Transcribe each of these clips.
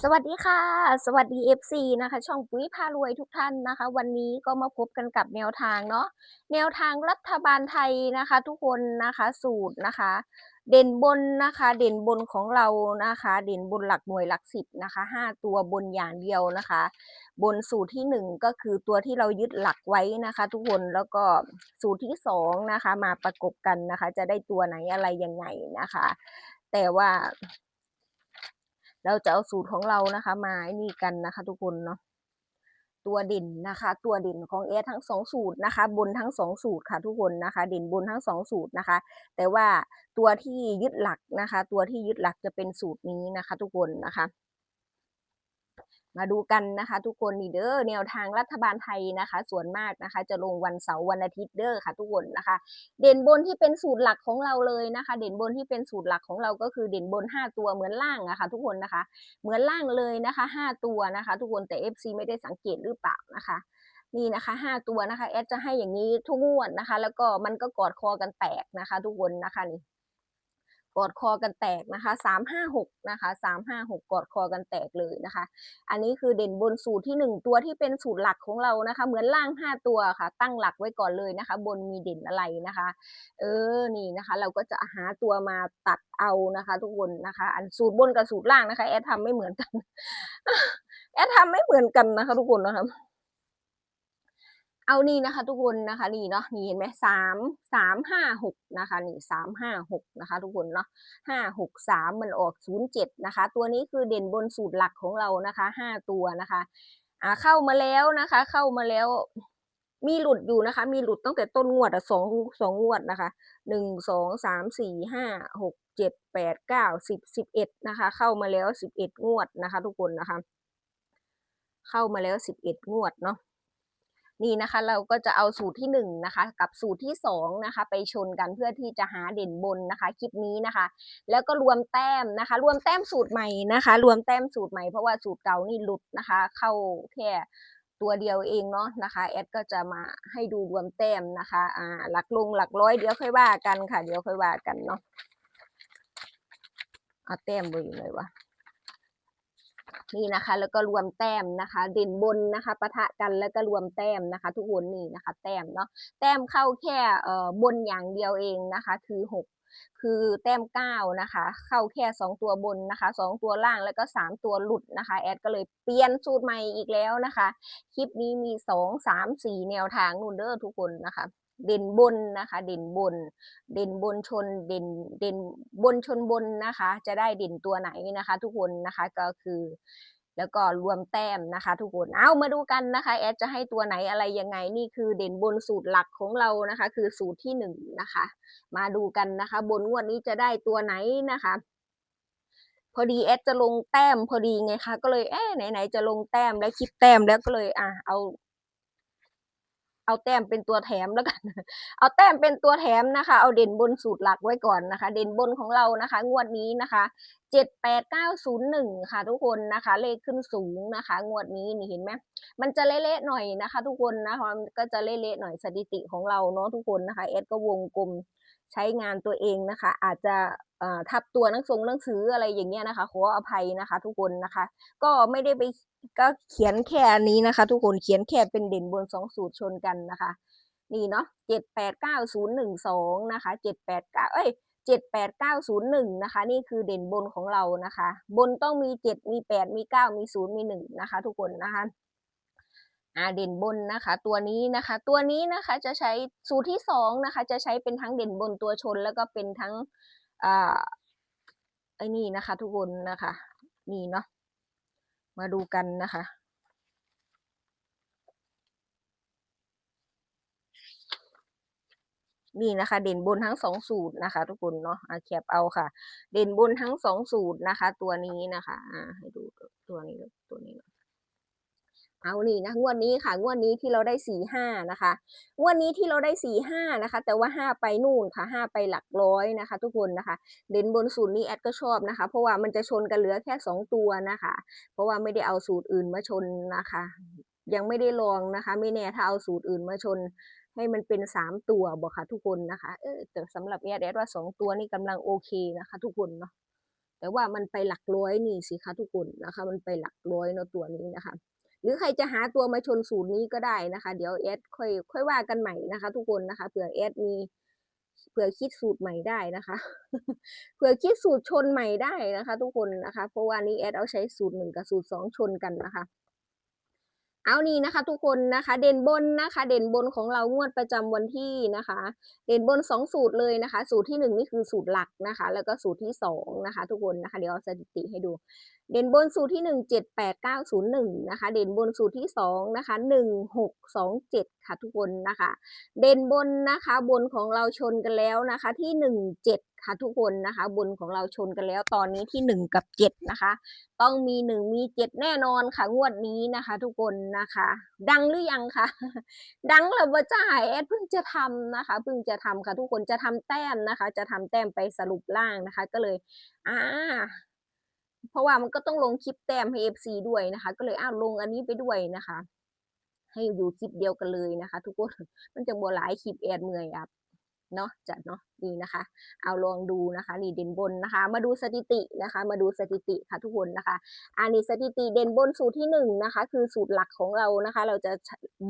สวัสดีค่ะ สวัสดี FC นะคะ ช่องปุ๋ยพารวยทุกท่านนะคะ วันนี้ก็มาพบกันกับแนวทางเนาะแนวทางรัฐบาลไทยนะคะ ทุกคนนะคะสูตรนะคะ เด่นบนนะคะ เด่นบนของเรานะคะ เด่นบนหลักหน่วยหลักสิบนะคะห้าตัวบนอย่างเดียวนะคะ บนสูตรที่หนึ่งก็คือตัวที่เรายึดหลักไว้นะคะ ทุกคนแล้วก็สูตรที่สองนะคะ มาประกบกันนะคะ จะได้ตัวไหนอะไรยังไงนะคะ แต่ว่า เราจะเอาสูตรของเรานะคะมาไอ้นี่กันนะคะ ทุกคนเนาะตัวเด่นนะคะ ตัวเด่นของเอสทั้งสองสูตรนะคะ บนทั้งสองสูตรค่ะ ทุกคนนะคะเด่นบนทั้งสองสูตรนะคะ แต่ว่าตัวที่ยึดหลักนะคะ ตัวที่ยึดหลักจะเป็นสูตรนี้นะคะ ทุกคนนะคะ มาดูกันนะคะทุกคนนี่เด้อแนวทางรัฐบาลไทยนะคะ ส่วนมากนะคะ จะลงวันเสาร์วันอาทิตย์เด้อค่ะ ทุกคนนะคะ เด่นบนที่เป็นสูตรหลักของเราเลยนะคะ เด่นบนที่เป็นสูตรหลักของเราก็คือเด่นบน 5 ตัวเหมือนล่างอะคะ ทุกคนนะคะ เหมือนล่างเลยนะคะ 5 ตัวนะคะ ทุกคนแต่ FC ไม่ได้สังเกตหรือเปล่านะคะนี่นะคะ5ตัวนะคะแอดจะให้อย่างนี้ทุกงวดนะคะ แล้วก็มันก็กอดคอกันแตกนะคะ ทุกคนนะคะนี่ กอดคอกันแตกนะคะสามห้าหกนะคะสามห้าหกกอดคอกันแตกเลยนะคะ อันนี้คือเด่นบนสูตรที่หนึ่งตัวที่เป็นสูตรหลักของเรานะคะ เหมือนล่างห้าตัวค่ะ ตั้งหลักไว้ก่อนเลยนะคะ บนมีเด่นอะไรนะคะ เออนี่นะคะ เราก็จะหาตัวมาตัดเอานะคะ ทุกคนนะคะ อันสูตรบนกับสูตรล่างนะคะ แอดทำไม่เหมือนกัน แอดทำไม่เหมือนกันนะคะ ทุกคนนะคะ เอานี่นะคะทุกคนนะคะนี่เนาะนี่เห็นไหมสามสามห้าหกนะคะนี่สามห้าหกนะคะ ทุกคนเนาะห้าหกสามมันออกศูนย์เจ็ดนะคะ ตัวนี้คือเด่นบนสูตรหลักของเรานะคะห้าตัวนะคะอ่าเข้ามาแล้วนะคะ เข้ามาแล้วมีหลุดอยู่นะคะ มีหลุดตั้งแต่ต้นงวดอะสองสองงวดนะคะหนึ่งสองสามสี่ห้าหกเจ็ดแปดเก้าสิบสิบเอ็ดนะคะ เข้ามาแล้วสิบเอ็ดงวดนะคะ ทุกคนนะคะ เข้ามาแล้วสิบเอ็ดงวดเนาะ นี่นะคะเราก็จะเอาสูตรที่1นงนะคะกับสูตรที่2นะคะไปชนกันเพื่อที่จะหาเด่นบนนะคะคลิปนี้นะคะ แล้วก็รวมแต้มนะคะ รวมแต้มสูตรใหม่นะคะ รวมแต้มสูตรใหม่เพราะว่าสูตรเก่านี่หลุดนะคะ เข้าแค่ตัวเดียวเองเนาะนะคะแอดก็จะมาให้ดูรวมแต้มนะคะอ่าหลักลงหลักร้อยเดี๋ยวค่อยว่ากันค่ะ เดี๋ยวค่อยว่ากันเนาะเอาแต้มไปอยู่เลยวะ นี่นะคะ แล้วก็รวมแต้มนะคะ เด่นบนนะคะปะทะกันแล้วก็รวมแต้มนะคะ ทุกคนนี่นะคะ แต้มเนาะแต้มเข้าแค่เอ่อบนอย่างเดียวเองนะคะ คือหกคือแต้มเก้านะคะ เข้าแค่สองตัวบนนะคะสองตัวล่างแล้วก็สามตัวหลุดนะคะ แอดก็เลยเปลี่ยนสูตรใหม่อีกแล้วนะคะ คลิปนี้มีสองสามสี่แนวทางนู่นเด้อทุกคนนะคะ เด่นบนนะคะ เด่นบน เด่นบนชนเด่นเด่นบนชนบนนะคะ จะได้เด่นตัวไหนนะคะ ทุกคนนะคะก็คือ แล้วก็รวมแต้มนะคะ ทุกคนเอามาดูกันนะคะแอดจะให้ตัวไหนอะไรยังไงนี่คือเด่นบนสูตรหลักของเรานะคะ คือสูตรที่หนึ่งนะคะ มาดูกันนะคะ บนงวดนี้จะได้ตัวไหนนะคะพอดีแอดจะลงแต้มพอดีไงคะก็เลยเอ๊ะไหนๆจะลงแต้มแล้วคลิปแต้มแล้วก็เลยอะเอา เอาแต้มเป็นตัวแถมแล้วกัน เอาแต้มเป็นตัวแถมนะคะ เอาเด่นบนสูตรหลักไว้ก่อนนะคะ เด่นบนของเรานะคะ งวดนี้นะคะเจ็ดแปดเก้าศูนย์หนึ่งค่ะทุกคนนะคะ เลขขึ้นสูงนะคะ งวดนี้นี่เห็นไหมมันจะเละๆหน่อยนะคะ ทุกคนนะคะมันก็จะเละๆหน่อยสถิติของเราเนาะทุกคนนะคะเอสก็วงกลมใช้งานตัวเองนะคะ อาจจะ ทับตัวหนังสงหนังสืออะไรอย่างเงี้ยนะคะ ขออภัยนะคะ ทุกคนนะคะ ก็ไม่ได้ไปก็เขียนแค่นี้นะคะ ทุกคนเขียนแค่เป็นเด่นบนสองสูตรชนกันนะคะ นี่เนาะเจ็ดแปดเก้าศูนย์หนึ่งสองนะคะเจ็ดแปดเก้าเอ้ยเจ็ดแปดเก้าศูนย์หนึ่งนะคะ นี่คือเด่นบนของเรานะคะ บนต้องมีเจ็ดมีแปดมีเก้ามีศูนย์มีหนึ่งนะคะ ทุกคนนะคะอ่าเด่นบนนะคะ ตัวนี้นะคะ ตัวนี้นะคะจะใช้สูตรที่สองนะคะ จะใช้เป็นทั้งเด่นบนตัวชนแล้วก็เป็นทั้ง อ่าไอ้นี่นะคะ ทุกคนนะคะนี่เนาะมาดูกันนะคะนี่นะคะ เด่นบนทั้งสองสูตรนะคะ ทุกคนเนาะอะแคปเอาค่ะ เด่นบนทั้งสองสูตรนะคะ ตัวนี้นะคะ อ่า ให้ดูตัวนี้ตัวนี้ เอานี่นะงวดนี้ค่ะงวดนี้ที่เราได้สี่ห้านะคะงวดนี้ที่เราได้สี่ห้านะคะ แต่ว่าห้าไปนู่นค่ะห้าไปหลักร้อยนะคะ ทุกคนนะคะ เด่นบนสูตรนี้แอดก็ชอบนะคะ เพราะว่ามันจะชนกันเหลือแค่สองตัวนะคะ เพราะว่าไม่ได้เอาสูตรอื่นมาชนนะคะ ยังไม่ได้ลองนะคะ ไม่แน่ถ้าเอาสูตรอื่นมาชน ให้มันเป็นสามตัวบอกค่ะทุกคนนะคะเออแต่สำหรับแอดแอดว่าสองตัวนี่กำลังโอเคนะคะ ทุกคนเนาะแต่ว่ามันไปหลักร้อยนี่สิคะทุกคนนะคะ มันไปหลักร้อยเนาะตัวนี้นะคะ หรือใครจะหาตัวมาชนสูตรนี้ก็ได้นะคะ เดี๋ยวแอดค่อยค่อยว่ากันใหม่นะคะ ทุกคนนะคะเผื่อแอดมีเผื่อคิดสูตรใหม่ได้นะคะเผื่อคิดสูตรชนใหม่ได้นะคะ ทุกคนนะคะ เพราะว่านี้แอดเอาใช้สูตรหนึ่งกับสูตรสองชนกันนะคะ เอานี่นะคะทุกคนนะคะเด่นบนนะคะ เด่นบนของเรางวดประจำวันที่นะคะ เด่นบนสองสูตรเลยนะคะ สูตรที่หนึ่งนี่คือสูตรหลักนะคะ แล้วก็สูตรที่สองนะคะ ทุกคนนะคะเดี๋ยวเอาสถิติให้ดู เด่นบนสูตรที่หนึ่งเจ็ดแปดเก้าศูนย์หนึ่งนะคะเด่นบนสูตรที่สองนะคะหนึ่งหกสองเจ็ดค่ะทุกคนนะคะ เด่นบนนะคะบนของเราชนกันแล้วนะคะที่หนึ่งเจ็ด ค่ะทุกคนนะคะ บนของเราชนกันแล้วตอนนี้ที่หนึ่งกับเจ็ดนะคะ ต้องมีหนึ่งมีเจ็ดแน่นอนค่ะ งวดนี้นะคะ ทุกคนนะคะ ดังหรือยังคะดังแล้วว่าจ่ายแอดเพิ่งจะทำนะคะเพิ่งจะทำค่ะ ทุกคนจะทำแต้มนะคะ จะทำแต้มไปสรุปล่างนะคะ ก็เลยอ่าเพราะว่ามันก็ต้องลงคลิปแต้มให้ FC ด้วยนะคะ ก็เลยอ้าวลงอันนี้ไปด้วยนะคะ ให้อยู่คลิปเดียวกันเลยนะคะ ทุกคนมันจะบวหลายคลิปแอดเมื่อยอับ เนาะจัดเนาะนี่นะคะ เอาลองดูนะคะนี่เด่นบนนะคะ มาดูสถิตินะคะ มาดูสถิติค่ะทุกคนนะคะ อันนี้สถิติเด่นบนสูตรที่หนึ่งนะคะ คือสูตรหลักของเรานะคะ เราจะ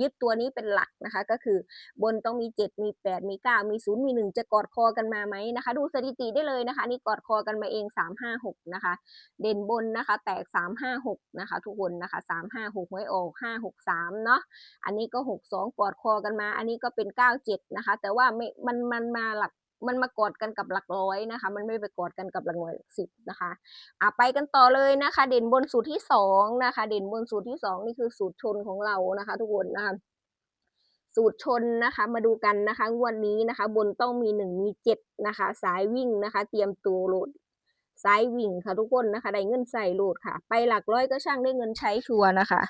ยึดตัวนี้เป็นหลักนะคะ ก็คือบนต้องมีเจ็ดมีแปดมีเก้ามีศูนย์มีหนึ่งจะกอดคอกันมาไหมนะคะ ดูสถิติได้เลยนะคะ นี่กอดคอกันมาเองสามห้าหกนะคะ เด่นบนนะคะ แตกสามห้าหกนะคะ ทุกคนนะคะสามห้าหกไว้ออกห้าหกสามเนาะอันนี้ก็หกสองกอดคอกันมา อันนี้ก็เป็นเก้าเจ็ดนะคะ แต่ว่าไม่มันมันมาหลักมันมากอดกันกับหลักร้อยนะคะ มันไม่ไปกอดกันกับหลักหน่วยหลักสิบนะคะอะไปกันต่อเลยนะคะ เด่นบนสูตรที่สองนะคะ เด่นบนสูตรที่สองนี่คือสูตรชนของเรานะคะ ทุกคนนะคะสูตรชนนะคะ มาดูกันนะคะงวดนี้นะคะ บนต้องมีหนึ่งมีเจ็ดนะคะ สายวิ่งนะคะ เตรียมตัวโหลดสายวิ่งค่ะทุกคนนะคะ ได้เงินใส่โหลดค่ะ ไปหลักร้อยก็ช่างได้เงินใช้ชัวร์นะคะ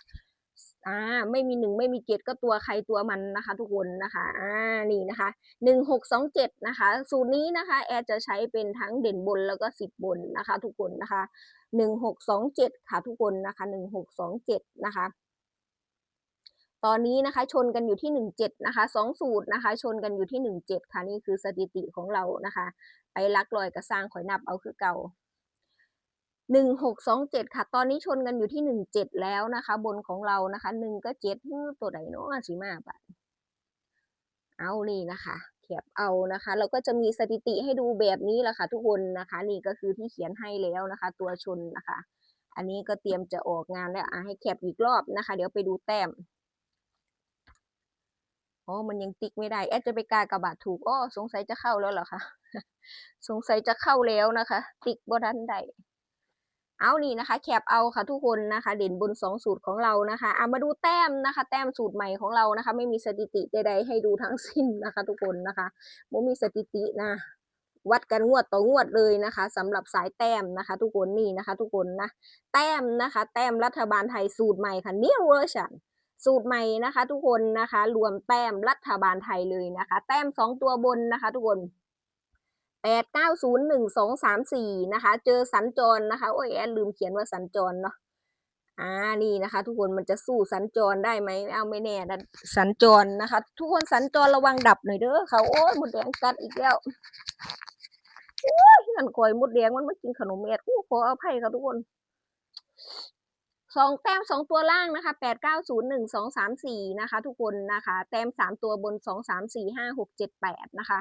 อ่าไม่มีหนึ่งไม่มีเจ็ดก็ตัวใครตัวมันนะคะ ทุกคนนะคะอ่านี่นะคะหนึ่งหกสองเจ็ดนะคะสูตรนี้นะคะ แอดจะใช้เป็นทั้งเด่นบนแล้วก็สิบบนนะคะ ทุกคนนะคะหนึ่งหกสองเจ็ดค่ะทุกคนนะคะหนึ่งหกสองเจ็ดนะคะตอนนี้นะคะชนกันอยู่ที่หนึ่งเจ็ดนะคะสองสูตรนะคะ ชนกันอยู่ที่หนึ่งเจ็ดค่ะนี่คือสถิติของเรานะคะ ไปลักลอยกระสร้างข่อยนับเอาคือเก่า หนึ่งหกสองเจ็ดค่ะ ตอนนี้ชนกันอยู่ที่หนึ่งเจ็ดแล้วนะคะ บนของเรานะคะหนึ่งก็เจ็ดตัวไหนเนาะสิมาบะเอานี่นะคะแคบเอานะคะ เราก็จะมีสถิติให้ดูแบบนี้แหละค่ะ ทุกคนนะคะ นี่ก็คือที่เขียนให้แล้วนะคะ ตัวชนนะคะ อันนี้ก็เตรียมจะออกงานแล้วอะให้แคบอีกรอบนะคะ เดี๋ยวไปดูแต้มอ๋อมันยังติ๊กไม่ได้แอดจะไปกากระบาดถูกอ๋อสงสัยจะเข้าแล้วเหรอคะสงสัยจะเข้าแล้วนะคะ ติ๊กบ่ทันได้ เอานี่นะคะ แคปเอาค่ะทุกคนนะคะ เด่นบนสองสูตรของเรานะคะเอามาดูแต้มนะคะ แต้มสูตรใหม่ของเรานะคะ ไม่มีสถิติใดๆให้ดูทั้งสิ้นนะคะ ทุกคนนะคะไม่มีสถิตินะวัดกันงวดต่องวดเลยนะคะสำหรับสายแต้มนะคะ ทุกคนนี่นะคะ ทุกคนนะแต้มนะคะ แต้มรัฐบาลไทยสูตรใหม่ค่ะ new version สูตรใหม่นะคะ ทุกคนนะคะ รวมแต้มรัฐบาลไทยเลยนะคะ แต้มสองตัวบนนะคะ ทุกคน แปดเก้าศูนย์หนึ่งสองสามสี่นะคะ เจอสัญจรนะคะ โอ้ยแอนลืมเขียนว่าสัญจรเนาะอ่านี่นะคะ ทุกคนมันจะสู้สัญจรได้ไหมเอาไม่แน่นะสัญจรนะคะ ทุกคนสัญจรระวังดับหน่อยเด้อเขาโอ้ยมดแดงกัดอีกแล้วโอ้ยนั่นคอยมดแดงมันมากินขนมเม็ดอู้ขออภัยค่ะทุกคน สองแต้มสองตัวล่างนะคะแปดเก้าศูนย์หนึ่งสองสามสี่นะคะ ทุกคนนะคะ แต้มสามตัวบนสองสามสี่ห้าหกเจ็ดแปดนะคะ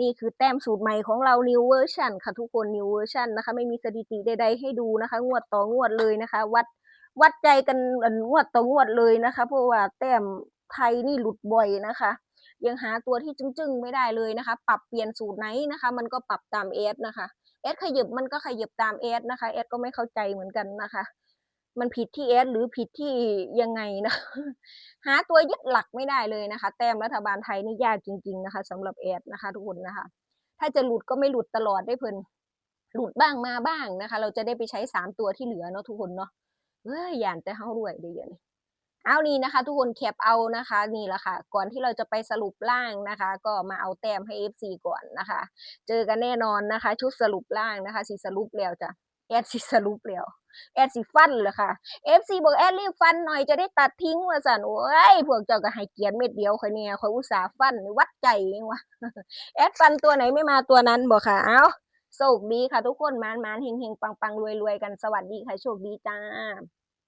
นี่คือแต้มสูตรใหม่ของเรา new version ค่ะทุกคน new version นะคะ ไม่มีสถิติใดๆให้ดูนะคะ งวดต่องวดเลยนะคะ วัดวัดใจกันงวดต่องวดเลยนะคะ เพราะว่าแต้มไทยนี่หลุดบ่อยนะคะ ยังหาตัวที่จึ้งๆ ไม่ได้เลยนะคะ ปรับเปลี่ยนสูตรไหนนะคะ มันก็ปรับตามเอสนะคะเอสขยับมันก็ขยับตามเอสนะคะเอสก็ไม่เข้าใจเหมือนกันนะคะ มันผิดที่เอสหรือผิดที่ยังไงนะ หาตัวยึดหลักไม่ได้เลยนะคะ แต้มรัฐบาลไทยนี่ยากจริง ๆ นะคะสำหรับเอสนะคะ ทุกคนนะคะ ถ้าจะหลุดก็ไม่หลุดตลอดได้เพิ่นหลุดบ้างมาบ้างนะคะ เราจะได้ไปใช้สามตัวที่เหลือเนาะทุกคนเนาะเฮ้ยย่านแต่เฮาด้วยเดี๋ยวนี้เอานี่นะคะ ทุกคนแคปเอานะคะ นี่แหละค่ะ ก่อนที่เราจะไปสรุปล่างนะคะ ก็มาเอาแต้มให้ FC ก่อนนะคะ เจอกันแน่นอนนะคะ ชุดสรุปล่างนะคะสิสรุปแล้วจ้ะ แอดสิสรุปแล้วแอดสิฟันเลยค่ะเอฟซีบอกแอดรีบฟันหน่อยจะได้ตัดทิ้งว่าสันโอ้ยพวกเจ้าก็ให้เกียรติเม็ดเดียวค่อยเนี่ยค่อยอุตส่าห์ฟันวัดใจเองวะแอดฟันตัวไหนไม่มาตัวนั้นบอกค่ะ เอาโชคดีค่ะทุกคนมานมานเฮงเฮงปังปังรวยรวยกันสวัสดีค่ะโชคดีจ้า